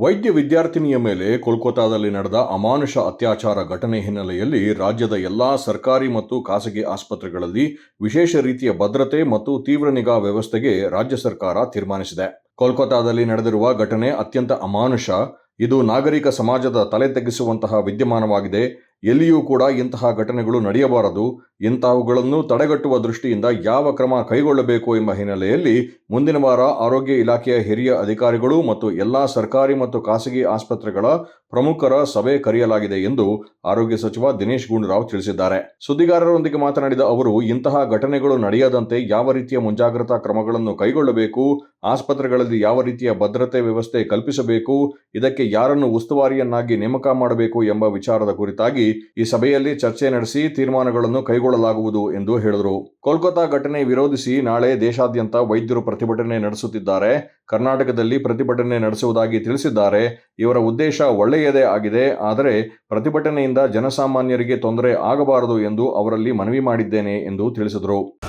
ವೈದ್ಯ ವಿದ್ಯಾರ್ಥಿನಿಯ ಮೇಲೆ ಕೋಲ್ಕತ್ತಾದಲ್ಲಿ ನಡೆದ ಅಮಾನುಷ ಅತ್ಯಾಚಾರ ಘಟನೆ ಹಿನ್ನೆಲೆಯಲ್ಲಿ ರಾಜ್ಯದ ಎಲ್ಲಾ ಸರ್ಕಾರಿ ಮತ್ತು ಖಾಸಗಿ ಆಸ್ಪತ್ರೆಗಳಲ್ಲಿ ವಿಶೇಷ ರೀತಿಯ ಭದ್ರತೆ ಮತ್ತು ತೀವ್ರ ನಿಗಾ ವ್ಯವಸ್ಥೆಗೆ ರಾಜ್ಯ ಸರ್ಕಾರ ತೀರ್ಮಾನಿಸಿದೆ. ಕೋಲ್ಕತ್ತಾದಲ್ಲಿ ನಡೆದಿರುವ ಘಟನೆ ಅತ್ಯಂತ ಅಮಾನುಷ. ಇದು ನಾಗರಿಕ ಸಮಾಜದ ತಲೆ ತಗ್ಗಿಸುವಂತಹ ವಿದ್ಯಮಾನವಾಗಿದೆ. ಎಲ್ಲಿಯೂ ಕೂಡ ಇಂತಹ ಘಟನೆಗಳು ನಡೆಯಬಾರದು. ಇಂತಹವುಗಳನ್ನು ತಡೆಗಟ್ಟುವ ದೃಷ್ಟಿಯಿಂದ ಯಾವ ಕ್ರಮ ಕೈಗೊಳ್ಳಬೇಕು ಎಂಬ ಹಿನ್ನೆಲೆಯಲ್ಲಿ ಮುಂದಿನ ವಾರ ಆರೋಗ್ಯ ಇಲಾಖೆಯ ಹಿರಿಯ ಅಧಿಕಾರಿಗಳು ಮತ್ತು ಎಲ್ಲಾ ಸರ್ಕಾರಿ ಮತ್ತು ಖಾಸಗಿ ಆಸ್ಪತ್ರೆಗಳ ಪ್ರಮುಖರ ಸಭೆ ಕರೆಯಲಾಗಿದೆ ಎಂದು ಆರೋಗ್ಯ ಸಚಿವ ದಿನೇಶ್ ಗುಂಡೂರಾವ್ ತಿಳಿಸಿದ್ದಾರೆ. ಸುದ್ದಿಗಾರರೊಂದಿಗೆ ಮಾತನಾಡಿದ ಅವರು, ಇಂತಹ ಘಟನೆಗಳು ನಡೆಯದಂತೆ ಯಾವ ರೀತಿಯ ಮುಂಜಾಗ್ರತಾ ಕ್ರಮಗಳನ್ನು ಕೈಗೊಳ್ಳಬೇಕು, ಆಸ್ಪತ್ರೆಗಳಲ್ಲಿ ಯಾವ ರೀತಿಯ ಭದ್ರತೆ ವ್ಯವಸ್ಥೆ ಕಲ್ಪಿಸಬೇಕು, ಇದಕ್ಕೆ ಯಾರನ್ನು ಉಸ್ತುವಾರಿಯನ್ನಾಗಿ ನೇಮಕ ಮಾಡಬೇಕು ಎಂಬ ವಿಚಾರದ ಕುರಿತಾಗಿ ಈ ಸಭೆಯಲ್ಲಿ ಚರ್ಚೆ ನಡೆಸಿ ತೀರ್ಮಾನಗಳನ್ನು ಕೈಗೊಳ್ಳಲಾಗುವುದು ಎಂದು ಹೇಳಿದರು. ಕೋಲ್ಕತಾ ಘಟನೆ ವಿರೋಧಿಸಿ ನಾಳೆ ದೇಶಾದ್ಯಂತ ವೈದ್ಯರು ಪ್ರತಿಭಟನೆ ನಡೆಸುತ್ತಿದ್ದಾರೆ. ಕರ್ನಾಟಕದಲ್ಲಿ ಪ್ರತಿಭಟನೆ ನಡೆಸುವುದಾಗಿ ತಿಳಿಸಿದ್ದಾರೆ. ಇವರ ಉದ್ದೇಶ ಆಗಿದೆ. ಆದರೆ ಪ್ರತಿಭಟನೆಯಿಂದ ಜನಸಾಮಾನ್ಯರಿಗೆ ತೊಂದರೆ ಆಗಬಾರದು ಎಂದು ಅವರಲ್ಲಿ ಮನವಿ ಮಾಡಿದ್ದೇನೆ ಎಂದು ತಿಳಿಸಿದರು.